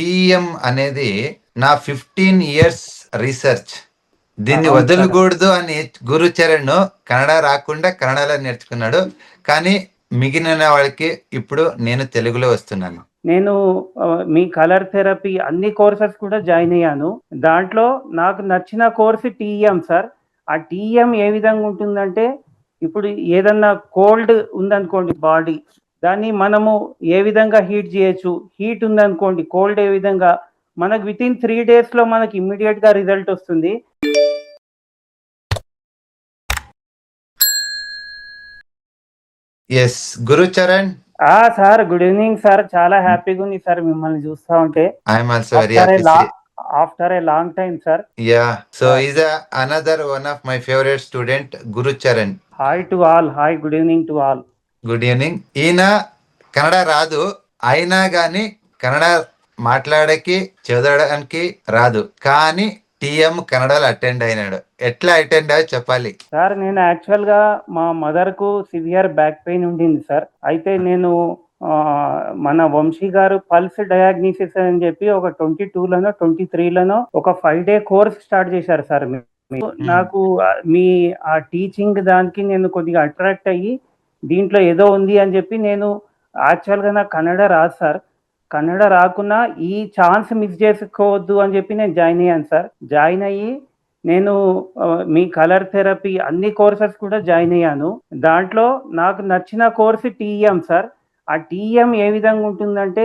TM అనేది నా fifteen years research దీన్ని. వదలకూడదు అని గురు చరణ్ కన్నడ రాకుండా కన్నడలో నేర్చుకున్నాడు. కానీ మిగిలిన వాళ్ళకి ఇప్పుడు నేను తెలుగులో వస్తున్నాను. నేను మీ కలర్ థెరపీ అన్ని కోర్సెస్ కూడా జాయిన్ అయ్యాను. దాంట్లో నాకు నచ్చిన కోర్సు టీఎం సార్ ఆ టీఎం ఏ విధంగా ఉంటుందంటే ఇప్పుడు ఏదన్నా కోల్డ్ ఉందనుకోండి బాడీ దాన్ని మనము ఏ విధంగా హీట్ చేయొచ్చు? హీట్ ఉందనుకోండి కోల్డ్ ఏ విధంగా? మనకు విత్ ఇన్ త్రీ డేస్లో మనకి ఇమ్మీడియట్గా రిజల్ట్ వస్తుంది. ఎస్ గురు చరణ్ ఆ సార్ గుడ్ ఈవినింగ్ సార్. చాలా హ్యాపీగా ఉంది సార్ మిమ్మల్ని చూస్తా ఉంటే. I'm also very after a happy after a long time sir yeah so is another one of my favourite student Guru Charan hi to all hi good evening to all good evening. ఈయన కన్నడ రాదు అయినా గాని కన్నడ మాట్లాడకి చదవడానికి రాదు. కానీ TM కన్నడలో attend అయినాడు. ఎట్లా అటెండ్ అయ్యో చెప్పాలి? సార్ నేను యాక్చువల్గా మా మదర్కు సివియర్ బ్యాక్ పెయిన్ ఉండింది సార్. అయితే నేను మన వంశీ గారు పల్స్ డయాగ్నోసిస్ అని చెప్పి ఒక ట్వంటీ లోనో ట్వంటీ త్రీలోనో ఒక ఫైవ్ డే కోర్స్ స్టార్ట్ చేశారు సార్. నాకు మీ ఆ టీచింగ్ దానికి నేను కొద్దిగా అట్రాక్ట్ అయ్యి దీంట్లో ఏదో ఉంది అని చెప్పి నేను యాక్చువల్గా నాకు కన్నడ రాదు సార్. కన్నడ రాకున్నా ఈ ఛాన్స్ మిస్ చేసుకోవద్దు అని చెప్పి నేను జాయిన్ అయ్యాను సార్. జాయిన్ అయ్యి నేను మీ కలర్ థెరపీ అన్ని కోర్సెస్ కూడా జాయిన్ అయ్యాను. దాంట్లో నాకు నచ్చిన కోర్సు టీఎం సార్. ఆ టీఎం ఏ విధంగా ఉంటుందంటే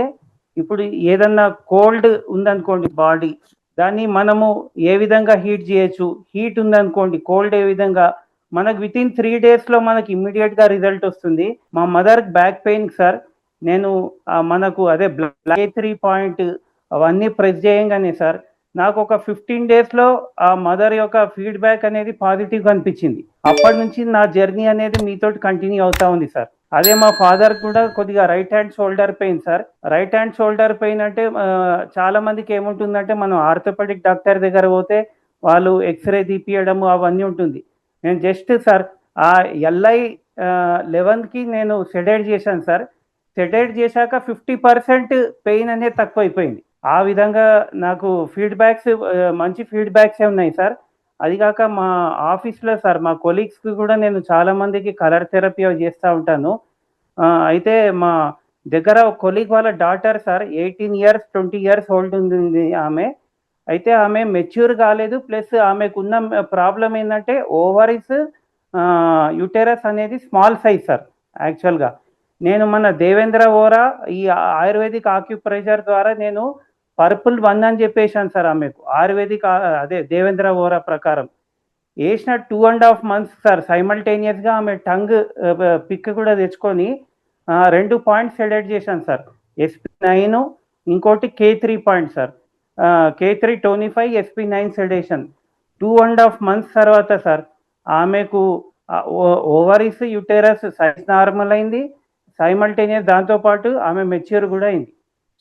ఇప్పుడు ఏదన్నా కోల్డ్ ఉందనుకోండి బాడీ దాన్ని మనము ఏ విధంగా హీట్ చేయొచ్చు? హీట్ ఉందనుకోండి కోల్డ్ ఏ విధంగా మనకు విత్ ఇన్ త్రీ డేస్లో మనకి ఇమ్మీడియట్గా రిజల్ట్ వస్తుంది. మా మదర్ బ్యాక్ పెయిన్ సార్ నేను మనకు అదే బ్లాక్ త్రీ పాయింట్ అవన్నీ ప్రెస్ చేయంగానే సార్ నాకు ఒక ఫిఫ్టీన్ డేస్లో ఆ మదర్ యొక్క ఫీడ్బ్యాక్ అనేది పాజిటివ్ అనిపించింది అప్పటి నుంచి నా జర్నీ అనేది మీతో కంటిన్యూ అవుతా ఉంది సార్ అదే మా ఫాదర్ కూడా కొద్దిగా right hand shoulder pain sir right hand shoulder pain అంటే చాలా మందికి ఏముంటుందంటే మనం ఆర్థోపెడిక్ డాక్టర్ దగ్గర పోతే వాళ్ళు ఎక్స్రే తీపియడము అవన్నీ ఉంటుంది. నేను జస్ట్ సార్ ఆ ఎల్ఐ లెవెన్కి నేను సెడేట్ చేశాను సార్. సెడేట్ చేశాక ఫిఫ్టీ పర్సెంట్ పెయిన్ అనేది తక్కువైపోయింది. ఆ విధంగా నాకు ఫీడ్బ్యాక్స్ మంచి ఫీడ్బ్యాక్స్ ఉన్నాయి సార్. అది కాక మా ఆఫీస్లో సార్ మా కొలీగ్స్కి కూడా నేను చాలామందికి కలర్ థెరపీ చేస్తూ ఉంటాను. అయితే మా దగ్గర కొలీగ్ వాళ్ళ daughter sir eighteen years twenty years old ఉంది ఆమె. అయితే ఆమె మెచ్యూర్ కాలేదు. ప్లస్ ఆమెకున్న ప్రాబ్లం ఏంటంటే ఓవరీస్ యుటెరస్ అనేది స్మాల్ సైజ్ సార్ యాక్చువల్గా నేను మన దేవేంద్ర ఓరా ఈ ఆయుర్వేదిక్ ఆక్యుప్రెషర్ ద్వారా నేను పర్పుల్ వన్ అని చెప్పేసాను సార్ ఆమెకు. ఆయుర్వేదిక్ అదే దేవేంద్ర ఓరా ప్రకారం. వేసిన two and half months sir సైమల్టేనియస్గా ఆమె టంగ్ పిక్ కూడా తెచ్చుకొని రెండు పాయింట్స్ సెలెక్ట్ చేశాను సార్ ఎస్పీ నైన్ ఇంకోటి K three point sir K three Tony five SP nine sedation two and half months తర్వాత సార్ ఆమెకు ఓవరీస్ యుటెరస్ సైజ్ నార్మల్ అయింది. Simultaneous దాంతోపాటు ఆమె మెచ్యూర్ కూడా అయింది.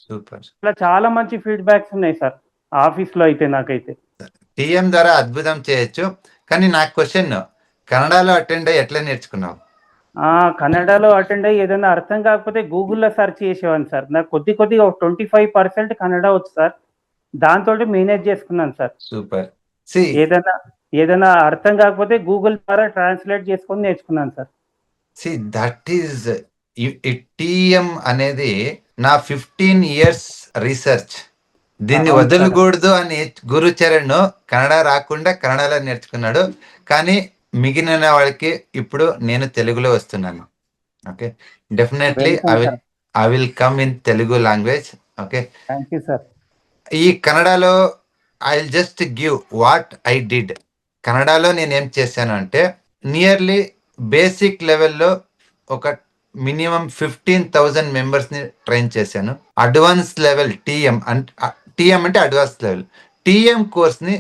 సూపర్. ఇట్లా చాలా మంచి ఫీడ్బ్యాక్స్ ఉన్నాయి సార్ ఆఫీస్లో అయితే నాకైతే. టిఎం ద్వారా అద్భుతం చేయొచ్చు. కానీ నాకు క్వశ్చన్ కన్నడలో అటెండ్ అయ్యి ఎట్లా నేర్చుకున్నావు? కన్నడలో అటెండ్ అయ్యి ఏదైనా అర్థం కాకపోతే గూగుల్లో సెర్చ్ చేసేవాడిని సార్ నాకు కొద్ది కొద్దిగా ఒక ట్వంటీ ఫైవ్ పర్సెంట్ కన్నడ వచ్చు సార్ దాంతో మేనేజ్ చేసుకున్నాను సార్. సూపర్. సి. ఏదైనా ఏదైనా అర్థం కాకపోతే గూగుల్ ద్వారా ట్రాన్స్లేట్ చేసుకొని నేర్చుకున్నాను sir. See that is TM అనేది నా ఫిఫ్టీన్ ఇయర్స్ రీసెర్చ్. దీన్ని. వదలకూడదు అని గురు చరణ్ కన్నడ రాకుండా కన్నడలో నేర్చుకున్నాడు. కానీ మిగిలిన వాళ్ళకి ఇప్పుడు నేను తెలుగులో వస్తున్నాను. Okay? Definitely I will I will come in Telugu language okay? Thank you sir ఈ కన్నడలో I just give what I did కన్నడలో నేను ఏం చేశాను అంటే నియర్లీ బేసిక్ లెవెల్లో ఒక మినిమం ఫిఫ్టీన్ థౌజండ్ మెంబర్స్ని ట్రైన్ చేశాను అడ్వాన్స్ లెవెల్ టీఎం అంటే టీఎం అంటే advance level TM కోర్స్ని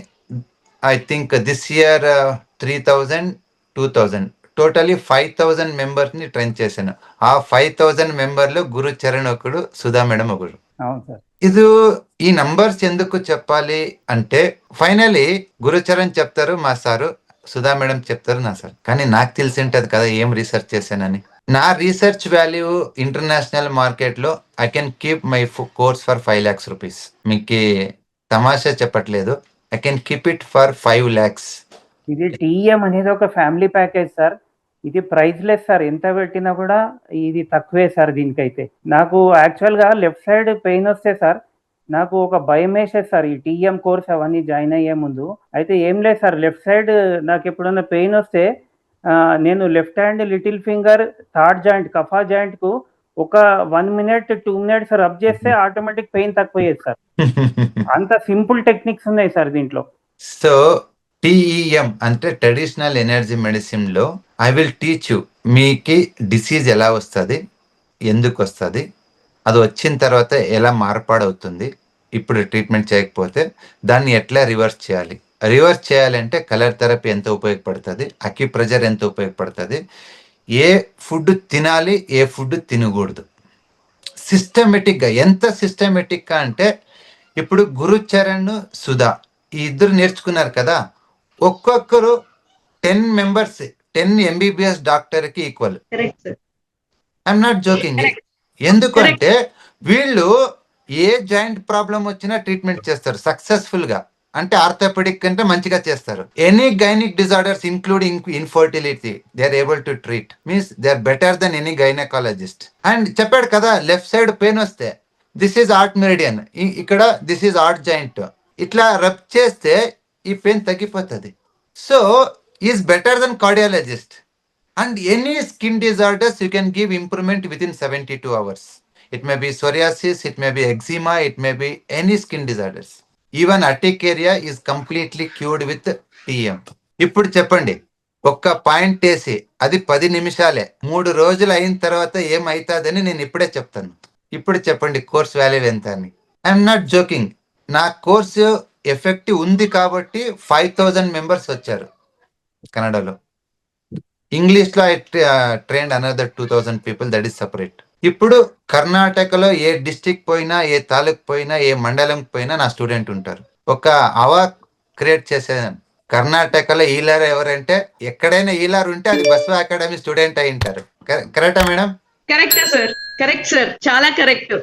I think this year three thousand two thousand totally five thousand మెంబర్స్ని ట్రైన్ చేశాను. ఆ ఫైవ్ థౌజండ్ మెంబర్లో గురు చరణ్ ఒకడు సుధా మేడం ఒకడు. అవును సార్. ఇది ఈ నంబర్స్ ఎందుకు చెప్పాలి అంటే ఫైనలీ గురుచరణ్ చెప్తారు మా సారు సుధా మేడం చెప్తారు నా సార్. కానీ నాకు తెలిసి ఉంటది కదా ఏం రీసెర్చ్ చేశానని. నా రీసెర్చ్ వాల్యూ ఇంటర్నేషనల్ మార్కెట్లో I can keep my course for five lakhs rupees. మీకు తమాషా చెప్పట్లేదు. I can keep it for five lakhs. ఇది టీఎం అనేది ఒక ఫ్యామిలీ ప్యాకేజ్ సార్. ఇది ప్రైస్లెస్ సార్ ఎంత పెట్టినా కూడా ఇది తక్కువే సార్ దీనికైతే. నాకు యాక్చువల్గా లెఫ్ట్ సైడ్ పెయిన్ వస్తే సార్ నాకు ఒక భయం వేసేది సార్ ఈ టీఎం కోర్స్ అవన్నీ జాయిన్ అయ్యే ముందు. అయితే ఏం లేదు సార్ లెఫ్ట్ సైడ్ నాకు ఎప్పుడైనా పెయిన్ వస్తే నేను left hand little finger third joint కఫా జాయింట్కు ఒక one minute two minutes rub చేస్తే ఆటోమేటిక్ పెయిన్ తక్కువయ్యేది సార్ అంత సింపుల్ టెక్నిక్స్ ఉన్నాయి సార్ దీంట్లో. సో టిఈఎం అంటే ట్రెడిషనల్ ఎనర్జీ మెడిసిన్లో ఐ విల్ టీచ్ యూ మీకి డిసీజ్ ఎలా వస్తుంది ఎందుకు వస్తుంది అది వచ్చిన తర్వాత ఎలా మార్పాడవుతుంది ఇప్పుడు ట్రీట్మెంట్ చేయకపోతే దాన్ని ఎట్లా రివర్స్ చేయాలి? రివర్స్ చేయాలంటే కలర్ థెరపీ ఎంత ఉపయోగపడుతుంది అక్యుప్రెజర్ ఎంత ఉపయోగపడుతుంది ఏ ఫుడ్ తినాలి ఏ ఫుడ్ తినకూడదు. సిస్టమేటిక్గా ఎంత సిస్టమేటిక్గా అంటే ఇప్పుడు గురుచరణ్ సుధా ఈ ఇద్దరు నేర్చుకున్నారు కదా ఒక్కొక్కరు టెన్ మెంబర్స్ టెన్ ఎంబీబీఎస్ డాక్టర్కి ఈక్వల్ ఐఎమ్ నాట్ జోకింగ్ ఎందుకంటే వీళ్ళు ఏ జాయింట్ ప్రాబ్లం వచ్చినా ట్రీట్మెంట్ చేస్తారు సక్సెస్ఫుల్గా. అంటే ఆర్థోపెడిక్ కంటే మంచిగా చేస్తారు. Any gynaec disorders including infertility they are able to treat means they are better then any gynaecologist and చెప్పాడు కదా లెఫ్ట్ సైడ్ పెయిన్ వస్తే దిస్ ఈజ్ ఆర్ట్ మెరిడియన్ ఇక్కడ దిస్ ఈజ్ ఆర్ట్ జాయింట్ ఇట్లా రబ్ చేస్తే ఈ పెయిన్ తగ్గిపోతుంది. So is better then cardiologist and any skin disorders you can give improvement with in seventy two hours it may be psoriasis it may be eczema it may be any skin disorders even attic area is completely cured with TM ఇప్పుడు చెప్పండి. ఒక్క point వేసి అది పది నిమిషాలే. మూడు రోజులు అయిన తర్వాత ఏమవుతుందని నేను ఇప్పుడే చెప్తాను. ఇప్పుడు చెప్పండి కోర్స్ వాల్యూ ఎంత అని ఐఎమ్ నాట్ జోకింగ్ నా కోర్సు ఎఫెక్ట్ ఉంది కాబట్టి ఫైవ్ థౌజండ్ మెంబర్స్ వచ్చారు కన్నడలో. ఇంగ్లీష్లో I train another two thousand people that is separate ఇప్పుడు కర్ణాటకలో ఏ డిస్టిక్ పోయినా ఏ తాలూక్ పోయినా ఏ మండలం పోయినా నా స్టూడెంట్ ఉంటారు. ఒక అవా క్రియేట్ చేసేదాన్ని కర్ణాటకలో ఈలార్ ఎవరంటే ఎక్కడైనా ఈలార్ ఉంటే అది బస్వ అకాడమీ స్టూడెంట్ అయి ఉంటారు. కరెక్టా madam? Correct sir correct sir చాలా కరెక్ట్.